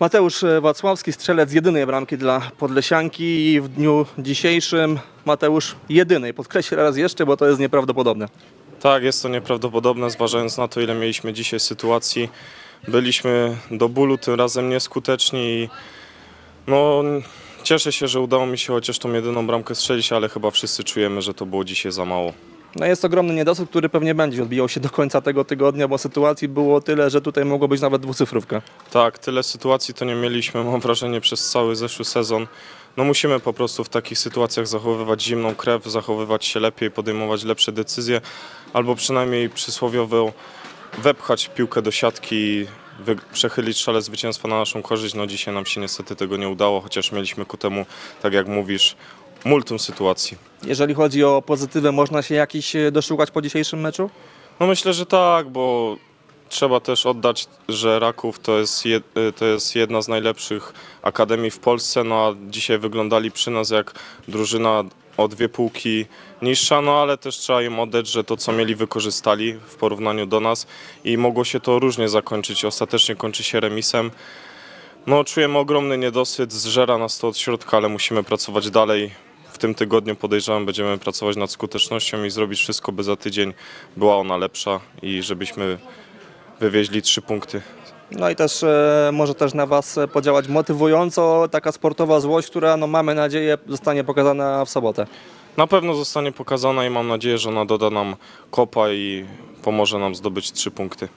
Mateusz e, Wacławski, strzelec jedynej bramki dla Podlesianki i w dniu dzisiejszym Mateusz jedynej. Podkreślę raz jeszcze, bo to jest nieprawdopodobne. Tak, jest to nieprawdopodobne, zważając na to, ile mieliśmy dzisiaj sytuacji. Byliśmy do bólu tym razem nieskuteczni i no, cieszę się, że udało mi się chociaż tą jedyną bramkę strzelić, ale chyba wszyscy czujemy, że to było dzisiaj za mało. No jest ogromny niedosyt, który pewnie będzie odbijał się do końca tego tygodnia, bo sytuacji było tyle, że tutaj mogło być nawet dwucyfrówka. Tak, tyle sytuacji to nie mieliśmy, mam wrażenie, przez cały zeszły sezon. No musimy po prostu w takich sytuacjach zachowywać zimną krew, zachowywać się lepiej, podejmować lepsze decyzje, albo przynajmniej przysłowiowo wepchać piłkę do siatki wy- przechylić szale zwycięstwa na naszą korzyść. No dzisiaj nam się niestety tego nie udało, chociaż mieliśmy ku temu, tak jak mówisz, multum sytuacji. Jeżeli chodzi o pozytywę, można się jakiś e, doszukać po dzisiejszym meczu? No myślę, że tak, bo trzeba też oddać, że Raków to jest, jed, to jest jedna z najlepszych akademii w Polsce, no a dzisiaj wyglądali przy nas jak drużyna o dwie półki niższa, no ale też trzeba im oddać, że to co mieli wykorzystali w porównaniu do nas i mogło się to różnie zakończyć. Ostatecznie kończy się remisem. No czujemy ogromny niedosyt, zżera nas to od środka, ale musimy pracować dalej. W tym tygodniu podejrzewam, będziemy pracować nad skutecznością i zrobić wszystko, by za tydzień była ona lepsza i żebyśmy wywieźli trzy punkty. No i też e, może też na Was podziałać motywująco taka sportowa złość, która no, mamy nadzieję zostanie pokazana w sobotę. Na pewno zostanie pokazana i mam nadzieję, że ona doda nam kopa i pomoże nam zdobyć trzy punkty.